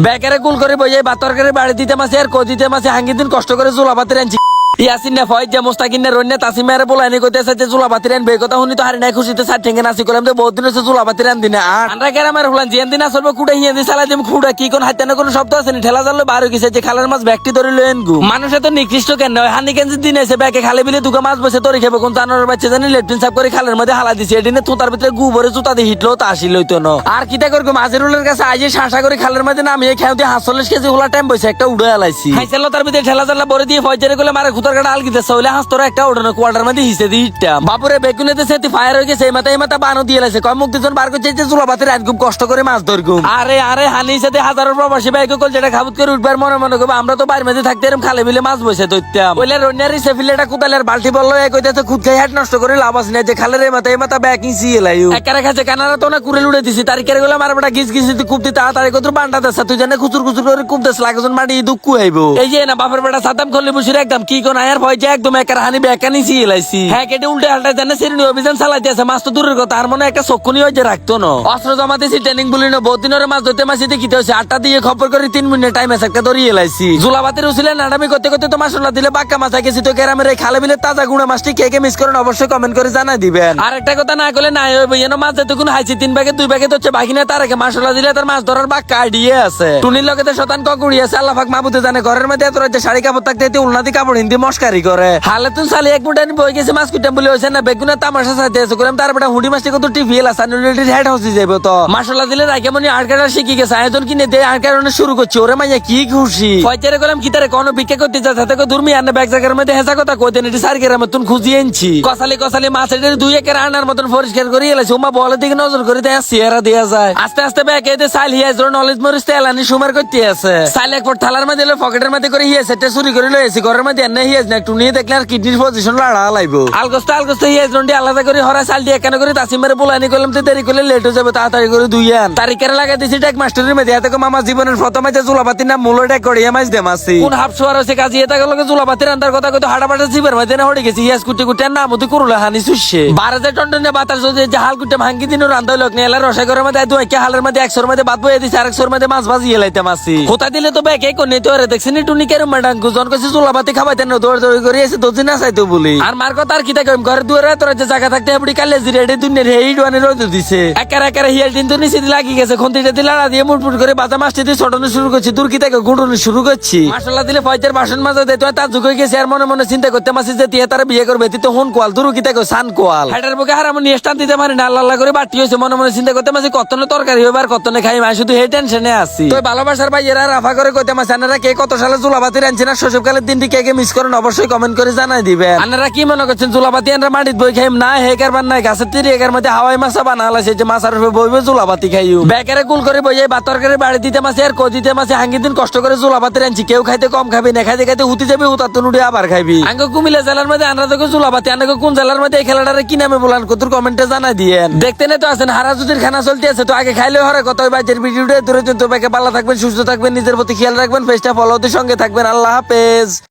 বেকারে কুল করে বইয়ে বা তরকারি বাড়ি দিতে মাসে আর কদিতে দিতে মাসে হাঙ্গি দিন কষ্ট করে জুলা বাতি রানছি ইয়াসিন না ফয়েজ যে মোস্তাকিন না রন্যা তাসিমারে বলানি কইতেছে যে জুলা বাতি রান বে কথা শুনি তো হারি নাই খুশিতে সাত ঠেঙ্গে নাসি করলাম তো বহুত দিন হচ্ছে জুলা বাতি রান দিনে আর আমরা গ্রামের হলাম জিয়ান দিন আসলে কুড়ে হিয়ান দি সালা দিম খুঁড়া কি কোন হাতে না কোন শব্দ আছে নি? ঠেলা জানলে বার হয়ে যে খালের মাছ ব্যক্তি ধরে লয়েন গু মানুষে তো নিকৃষ্ট কেন? নয় হানি কেন দিন এসে ব্যাকে খালে বিলে দুটো মাছ বসে তরি খেবে কোন জানোয়ার বাচ্চা জানি লেট্রিন সাফ করে খালের মধ্যে হালা দিছে এদিনে তুতার ভিতরে গু ভরে জুতা দিয়ে হিটলো তা আসিল তো ন। আর কিতা করব মাজেরুলের কাছে আজ শাসা করে খালের মধ্যে নামিয়ে খেয়ে দিয়ে হাঁসচল্লিশ কেজি হলা টাইম বসে একটা উড়ে আলাইছি। হাইছিল তার ভিতরে ঠেলা চালা বরে দিয়ে ফয়জারে করলে মারে হাঁস তোরা একটা উড়ানো কোয়ার্টার মধ্যে হিসে বাপুরে বেগুনেতে ফায়ার হয়ে গেছে এই মাথা এই মাথা বানো দিয়ে লাইছে। কয় বার করছে যে রাত কষ্ট করে মাছ ধরগুম আরে আরে হানি সাথে হাজারো প্রবাসী বাইক কল যেটা খাবুত করে উঠবার মনে মনে করব আমরা তো বাড়ির মধ্যে থাকতে এরকম খালে বিলে মাছ বসে ধরতাম। বলে রন্যারি সেফিলেটা কুতালের বালতি বলল এক কইতেছে খুদ খাই হাট নষ্ট করে লাভ আছে না যে খালের এই মাথা এই মাথা ব্যাকিং সিয়ে লাইও। একারে খাচ্ছে কানারা তো না কুড়ে লুড়ে দিছি তারিখেরগুলো আমার বেটা ঘিস ঘিস খুব দি তাড়াতাড়ি কত বান্ডা দেছে তুই জানে খুচুর খুচুর করে খুব দেশ লাগেজন মাটি দুঃখ আইবো। এই যে না বাপের বেটা সাদাম খল্লি বসির একদম কি কোন আয়ার ভয় একদম একার হানি ব্যাকানি সিয়ে লাইছি হ্যাঁ কেটে উল্টে আলটা জানে সেরিনি অভিযান চালাইতে আছে। মাছ তো দূরের কথা আর মনে একটা চক্ষুনি হয়ে যে রাখতো না। অস্ত্র জমা দিয়েছি ট্রেনিং বলি না বহুত দিনের মাছ ধরতে মাছ দিতে কিতে হচ্ছে আটটা দিয়ে খবর করে তিন মিনিট টাইম আছে একটা ধরিয়ে লাইছি। জুলাবাতির উছিলেন নাডামি করতে করতে তো মাসলা দিলে বাক্কা মাছ গেছি তো কেরামের এই খালে বিলে তাজা গুঁড়া মাছটি কে কে মিস করেন অবশ্যই কমেন্ট করে জানাই দিবেন। আর একটা কথা না করলে নাই হইব যেন মাছ যেতে কোনো হাইছি তিন ভাগে দুই ভাগে তো হচ্ছে বাকি না তার আগে মাসলা দিলে তার মাছ ধরার বাক্কা আইডিয়া আছে। টুনির লগেতে শতান ককুড়ি আছে আল্লাহ পাক মাবুতে জানে ঘরের মধ্যে এত রাজ্যে শাড়ি কাপড় থাকতে উন্নতি কাপড় হিন্দি মস্কারি করে। হালে তুই সালি এক মুঠে বই গেছে, মাছ কুটাম বলে হয়েছে না বেগুনের তামাশা সাথে আছে করলাম তার বেটা হুডি মাছটি কত টিভি এলা সানুলিটির হেড হসি যাবে তো। মাসাল্লাহ দিলে রাখে মনে আট কাটা শিখে গেছে, আয়োজন কিনে দে আট কারণে শুরু করছে, ওরে মাইয়া কি খুশি। ফয়চারে করলাম কি তারে কোনো ভিক্ষা করতে যা সাথে দুর্মি আনে, ব্যাগ জায়গার মধ্যে হেসা কথা কই দেন এটি সার গেরার মতন খুঁজিয়ে এনছি কসালি কসালি মাছ এদের দুই একের আনার মতন পরিষ্কার করে এলাছে উমা বলে দিকে নজর করে দেয় সিয়ারা দেয়া যায়। আস্তে আস্তে ব্যাগ এতে সাইল হিয়া জোর নলেজ মরিস তেলানি সুমার করতে আছে। সাইল এক ফুট থালার মধ্যে পকেটের মধ্যে করে হিয়া সেটা চুরি করে লয়েছি ঘরের মধ্যে এনে হিয়াজ না একটু নিয়ে দেখলে আর কিডনির পজিশন লাড়া লাইবো আলগস্ত আলগস্ত হিয়াজ রন্ডি আলাদা করে হরা সাল দিয়ে। কেন করে তাসিমের বলানি করলাম তো দেরি করলে লেট হয়ে যাবে তাড়াতাড়ি করে দুই আন। তারিখের লাগাই দিছি ট্যাক মাস্টারের মধ্যে এতে মামা জীবনের প্রথমে জুলাপাতির নাম মূল ট্যাক করে মাছ দে কোন হাফ সোয়ার হচ্ছে কাজী এটা গেল জুলাপাতির আন্দার কথা কইতো হাড়া জীবের না হড়ে গেছি। ইয়াস কুটি কুটি নাম মতো করলে হানি সুসে বারো হাজার টন টনে বাতাস যদি যে হাল কুটে ভাঙ্গি দিন রান্ধা লোক এলার রসা করে মধ্যে দুই হালের মধ্যে একশোর মধ্যে বাদ বয়ে দিছে আরেকশোর মধ্যে মাছ ভাজিয়ে লাইতে মাসি কোথা দিলে তো এই কোনে তো দেখছি নি টুনি কেরম ম্যাডাম জন কইছে জুলাপাতি খাবাইতে না দৌড় দৌড় করে এসে না চাইতো বলি। আর মার কথা আর কিতা কইম? ঘরে দুয়ারে তোরা যে জায়গা থাকতে আপনি কালে দুনিয়ার হেই রোদ দিছে। একার একার হিয়াল দিন তো নিচে লাগি গেছে, খন্তিটা দিলে আড়া দিয়ে মুটমুট করে মাছটি দিয়ে শুরু করছি, দূর শুরু করছি। দিলে ফয়তের বাসন মাজা দেয়, তার যুগ হয়ে গেছে, আর মনে মনে চিন্তা করতে মাসি যে দিয়ে তারা বিয়ে করবে তো হুন কোয়াল, দূর কিতা কো সান কোয়াল। হেটার বুকে হারাম নিয়ে স্টান দিতে পারি না, আল্লাহ করে বাটি হয়েছে, মনে মনে চিন্তা করতে মাসি কত না তরকারি হবে আর কত খাই মাই শুধু হে টেনশনে আছি। তো ভালোবাসার ভাই রাফা করে কইতে মাসি আপনারা কে কত সালে জুলাবাতি রানছেন আর শৈশবকালের দিনটি কে কে মিস করেন অবশ্যই কমেন্ট করে জানাই দিবেন। আপনারা কি মনে করছেন, জুলাবাতি আমরা মাটিত বই খাইম? না হে কারবার নাই, গাছের তিরি একার মধ্যে হাওয়াই মাছা বানা হলাইছে যে মাছ আর বইবে, জুলাবাতি খাইও বেকারে কুল করে বইয়ে বা তরকারি, বাড়ি দিতে মাসে আর কই দিতে মাসে, হাঙ্গি দিন কষ্ট করে জুলাবাতি রানছি কেউ খাইতে কম খাবি, না খাইতে খাইতে উঠে যাবি উতার তো নুড়ে আবার খাইবি। আঙ্গ কুমিল্লা জেলার মধ্যে আমরা তো জুলাবাতি, আঙ্গ কোন জেলার মধ্যে এই খেলাটারে কি নামে বলান কতুর কমেন্টে জানাই দিয়েন। দেখতে না তো আছেন হারাজুতির খানা চলতে আছে, তো আগে খাইলে হরে, কত বাজের ভিডিওটা দূরে তো ভালো থাকবেন, সুস্থ থাকবেন, নিজের প্রতি খেয়াল রাখবেন ফেসটা ফলোতে সঙ্গে থাকবেন, আল্লাহ হাফেজ।